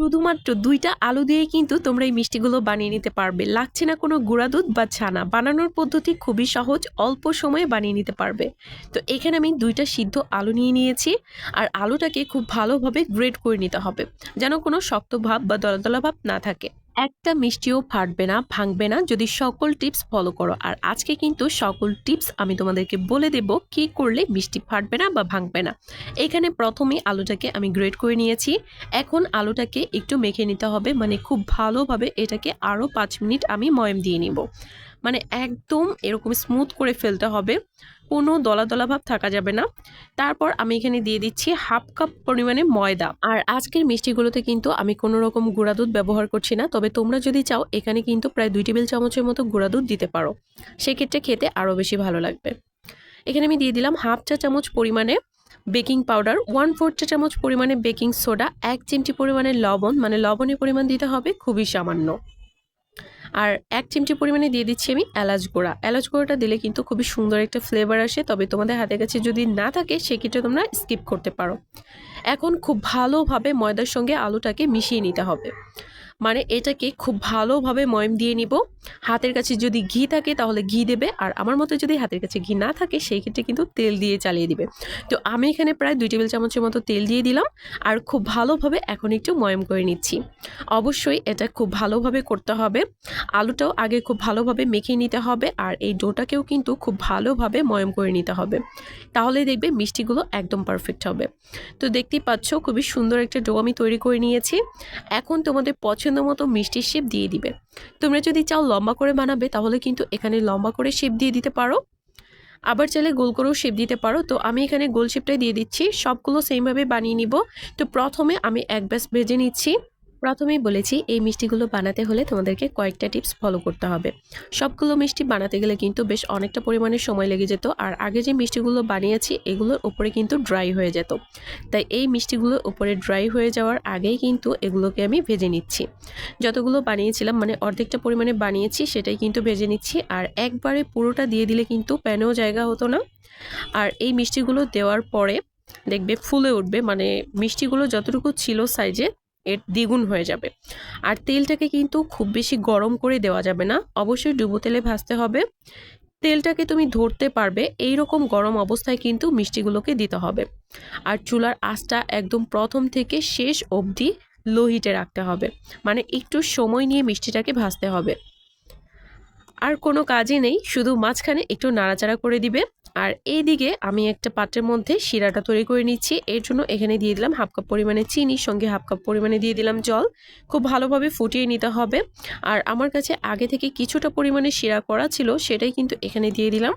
শুধুমাত্র দুইটা আলু দিয়ে কিন্তু তোমরা এই মিষ্টিগুলো বানিয়ে নিতে পারবে। লাগছে না কোনো গুঁড়া দুধ বা ছানা। বানানোর পদ্ধতি খুবই সহজ, অল্প সময়ে বানিয়ে নিতে পারবে। তো এখানে আমি দুইটা সিদ্ধ আলু নিয়ে নিয়েছি আর আলুটাকে খুব ভালোভাবে গ্রেড করে নিতে হবে, যেন কোনো শক্ত ভাব বা দলা ভাব না থাকে। একটা মিষ্টিও ফাটবে না, ভাঙবে না, যদি সকল টিপস ফলো করো। আর আজকে কিন্তু সকল টিপস আমি তোমাদেরকে বলে দেব কি করলে মিষ্টি ফাটবে না বা ভাঙবে না। এখানে প্রথমে আলুটাকে আমি গ্রেড করে নিয়েছি। এখন আলুটাকে একটু মেখে নিতে হবে মানে খুব ভালোভাবে এটাকে আরও পাঁচ মিনিট আমি ময়ম দিয়ে নিব। মানে একদম এরকম স্মুথ করে ফেলতে হবে। কোনো দলা দলা ভাব থাকা যাবে না। তারপর আমি এখানে দিয়ে দিচ্ছি হাফ কাপ পরিমাণে ময়দা। আর আজকের মিষ্টিগুলোতে কিন্তু আমি কোনো রকম গুঁড়া দুধ ব্যবহার করছি না। তবে তোমরা যদি চাও, এখানে কিন্তু প্রায় দুই টেবিল চামচের মতো গুঁড়া দুধ দিতে পারো। সেক্ষেত্রে খেতে আরও বেশি ভালো লাগবে। এখানে আমি দিয়ে দিলাম হাফ চা চামচ পরিমাণে বেকিং পাউডার ওয়ান ফোর চা চামচ পরিমাণে বেকিং সোডা, এক চিমটি পরিমাণে লবণ। মানে লবণের পরিমাণ দিতে হবে খুবই সামান্য। আর এক চিমটি পরিমাণে দিয়ে দিচ্ছি আমি এলাচ গোড়া। এলাচ গুঁড়োটা দিলে কিন্তু খুবই সুন্দর একটা ফ্লেভার আসে, তবে তোমাদের হাতের কাছে যদি না থাকে সেক্ষেত্রে তোমরা স্কিপ করতে পারো। এখন খুব ভালোভাবে ময়দার সঙ্গে আলুটাকে মিশিয়ে নিতে হবে। মানে এটাকে খুব ভালোভাবে ময়ম দিয়ে নিব। হাতের কাছে যদি ঘি থাকে তাহলে ঘি দেবে, আর আমার মতো যদি হাতের কাছে ঘি না থাকে সেই ক্ষেত্রে কিন্তু তেল দিয়ে চালিয়ে দিবে। তো আমি এখানে প্রায় দুই টেবিল চামচের মতো তেল দিয়ে দিলাম, আর খুব ভালোভাবে এখন একটু ময়ম করে নিচ্ছি। অবশ্যই এটা খুব ভালোভাবে করতে হবে। আলুটাও আগে খুব ভালোভাবে মেখে নিতে হবে, আর এই ডোটাকেও কিন্তু খুব ভালোভাবে ময়ম করে নিতে হবে। তাহলেই দেখবে মিষ্টিগুলো একদম পারফেক্ট হবে। তো দেখতেই পাচ্ছ খুবই সুন্দর একটা ডো আমি তৈরি করে নিয়েছি। এখন তোমাদের পছন্দ মতো মিষ্টির শেপ দিয়ে দিবে। তোমরা যদি চাও লম্বা করে বানাবে, তাহলে কিন্তু এখানে লম্বা করে শেপ দিয়ে দিতে পারো। আবার চাইলে গোল করেও শেপ দিতে পারো। তো আমি এখানে গোল শেপটাই দিয়ে দিচ্ছি। সবগুলো সেমভাবে বানিয়ে নিব। তো প্রথমে আমি এক ব্যাস ভেজে নিচ্ছি। প্রথমেই বলেছি, এই মিষ্টিগুলো বানাতে হলে তোমাদেরকে কয়েকটা টিপস ফলো করতে হবে। সবগুলো মিষ্টি বানাতে গেলে কিন্তু বেশ অনেকটা পরিমাণে সময় লেগে যেত, আর আগে যে মিষ্টিগুলো বানিয়েছি, এগুলোর উপরে কিন্তু ড্রাই হয়ে যেত। তাই এই মিষ্টিগুলো উপরে ড্রাই হয়ে যাওয়ার আগেই কিন্তু এগুলোকে আমি ভেজে নিচ্ছি। যতগুলো বানিয়েছিলাম মানে অর্ধেকটা পরিমাণে বানিয়েছি, সেটাই কিন্তু ভেজে নিচ্ছি, আর একবারে পুরোটা দিয়ে দিলে কিন্তু প্যানেও জায়গা হতো না। আর এই মিষ্টিগুলো দেওয়ার পরে দেখবে ফুলে উঠবে মানে মিষ্টিগুলো যতটুকু ছিল সাইজে এর দ্বিগুণ হয়ে যাবে। আর তেলটাকে কিন্তু খুব বেশি গরম করে দেওয়া যাবে না। অবশ্যই ডুবো তেলে ভাজতে হবে। তেলটাকে তুমি ধরতে পারবে এই রকম গরম অবস্থায় কিন্তু মিষ্টিগুলোকে দিতে হবে। আর চুলার আঁচটা একদম প্রথম থেকে শেষ অবধি লো হিটে রাখতে হবে। মানে একটু সময় নিয়ে মিষ্টিটাকে ভাজতে হবে। আর কোনো কাজই নেই, শুধু মাঝখানে একটু নাড়াচাড়া করে দিবে। আর এই দিকে আমি একটা পাত্রের মধ্যে শিরাটা তৈরি করে নিচ্ছি। এর জন্য এখানে দিয়ে দিলাম হাফ কাপ পরিমাণে চিনি, সঙ্গে হাফ কাপ পরিমাণে দিয়ে দিলাম জল। খুব ভালোভাবে ফুটিয়ে নিতে হবে। আর আমার কাছে আগে থেকে কিছুটা পরিমাণে শিরা করা ছিল, সেটাই কিন্তু এখানে দিয়ে দিলাম।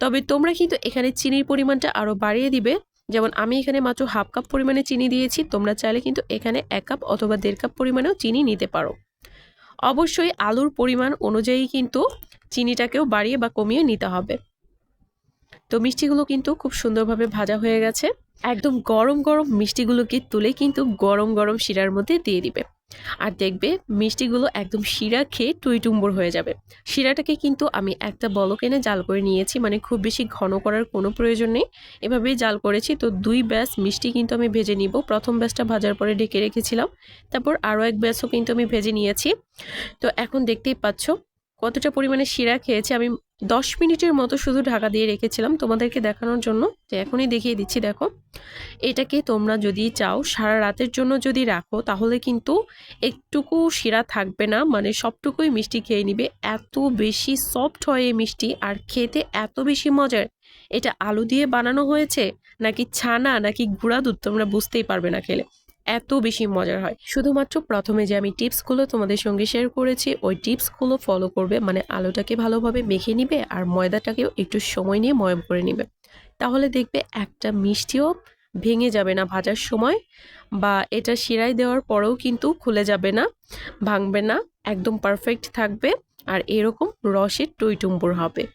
তবে তোমরা কিন্তু এখানে চিনির পরিমাণটা আরও বাড়িয়ে দিবে। যেমন আমি এখানে মাত্র হাফ কাপ পরিমাণে চিনি দিয়েছি, তোমরা চাইলে কিন্তু এখানে এক কাপ অথবা দেড় কাপ পরিমাণেও চিনি নিতে পারো। অবশ্যই আলুর পরিমাণ অনুযায়ী কিন্তু চিনিটাকেও বাড়িয়ে বা কমিয়ে নিতে হবে। তো মিষ্টিগুলো কিন্তু খুব সুন্দরভাবে ভাজা হয়ে গেছে। একদম গরম গরম মিষ্টিগুলোকে তুলে কিন্তু গরম গরম শিরার মধ্যে দিয়ে দিবে। আর দেখবে মিষ্টিগুলো একদম শিরা খেয়ে টুইটুম্বর হয়ে যাবে। শিরাটাকে কিন্তু আমি একটা বলক এনে জাল করে নিয়েছি মানে খুব বেশি ঘন করার কোনো প্রয়োজন নেই। এভাবেই জাল করেছি, তো দুই ব্যাস মিষ্টি কিন্তু আমি ভেজে নিব। প্রথম ব্যাসটা ভাজার পরে ঢেকে রেখেছিলাম, তারপর আরও এক ব্যাসও কিন্তু আমি ভেজে নিয়েছি। তো এখন দেখতেই পাচ্ছ কতটা পরিমাণে শিরা খেয়েছে, আমি দশ মিনিটের মতো শুধু ঢাকা দিয়ে রেখেছিলাম তোমাদেরকে দেখানোর জন্য। যে এখনই দেখিয়ে দিচ্ছি, দেখো। এটাকে তোমরা যদি চাও, সারা রাতের জন্য যদি রাখো, তাহলে কিন্তু একটুকু শিরা থাকবে না মানে সবটুকুই মিষ্টি খেয়ে নিবে। এত বেশি সফট হয় এই মিষ্টি, আর খেতে এত বেশি মজার। এটা আলু দিয়ে বানানো হয়েছে, নাকি ছানা, নাকি গুঁড়া দুধ, তোমরা বুঝতেই পারবে না খেলে। এত বেশি মজার হয়। শুধুমাত্র প্রথমে যে আমি টিপসগুলো তোমাদের সঙ্গে শেয়ার করেছি, ওই টিপসগুলো ফলো করবে মানে আলুটাকে ভালোভাবে মেখে নিবে আর ময়দাটাকেও একটু সময় নিয়ে ময়ম করে নিবে। তাহলে দেখবে একটা মিষ্টিও ভেঙে যাবে না ভাজার সময় বা এটা শিরাই দেওয়ার পরেও কিন্তু খুলে যাবে না, ভাঙবে না, একদম পারফেক্ট থাকবে আর এরকম রসের টইটুম্বুর হবে।